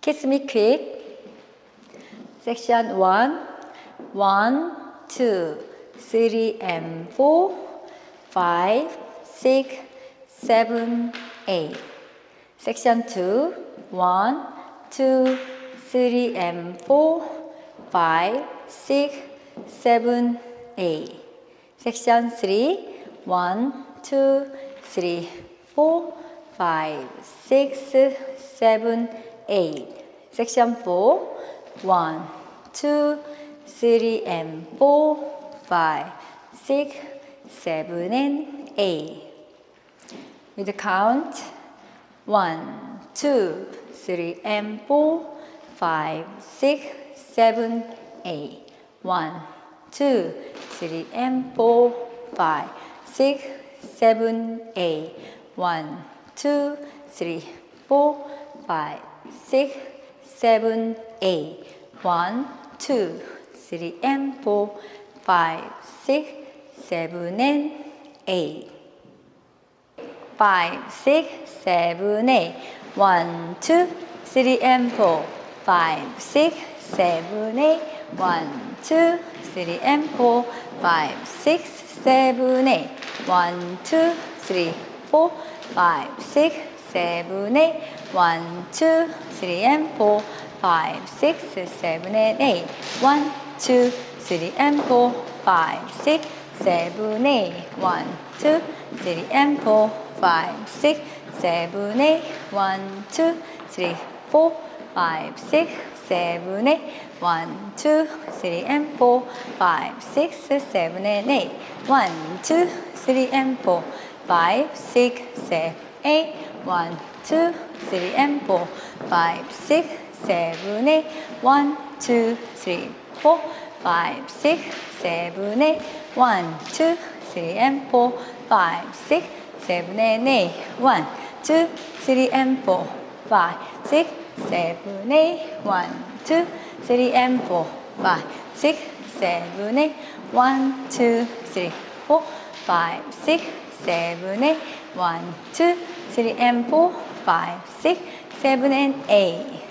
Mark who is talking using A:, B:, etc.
A: Kiss me quick. Section 1. 1, 2, 3, and 4, 5, 6, 7, 8. Section 2. 1, 2, 3, and 4, 5, 6, 7, 8. Section 3. 1, 2, 3, 4, 5, 6, 7, 8. Section 4. 1, 2, 3, and 4, 5, 6, 7, and 8. With the count 1, 2, 3, and 4, 5, 6, 7, 8. 1, 2, 3, and 4, 5, 6, 7, 8. 1, 2, 3, 4, 5, 6, 7, 8. 1, 2, 3, and 4, 5, 6, 7, and 8. 5, 6, 7, 8. 1, 2, 3, and 4, 5, 6, 7, 8. 1, 2, 3, and 4, 5, 6, 7, 8. 1, 2, 3, 4, 5, 6, 7, 8. 1, 2, 3, and 4, 5, 6, 7, and 8. 1, 2, 3, and 4, 5, 6, 7, 8. 1, 2, 3, and 4, 5, 6, 7, 8. 1, 2, 3, 4, 5, 6, 7, 8. 1, 2, 3, and 4, 5, 6, 7, and 8. 1, 2, 3, and 4, 5, 6, 7, 8. 1, 2, 3, and 4, 5, 6, 7, 8. 1, 2, 3, 4, 5, 6, 7, 8. 1, 2, 3, and 4, 5, 6, 7, and 8. 1, 2, 3, and 4, 5, 6, 7, 8. 1, 2, 3, and 4, 5, 6, 7, 8. 1, 2, 3, 4, 5, 6, 7, 8. 1, 2, 3, and 4, 5, 6, 7, and 8.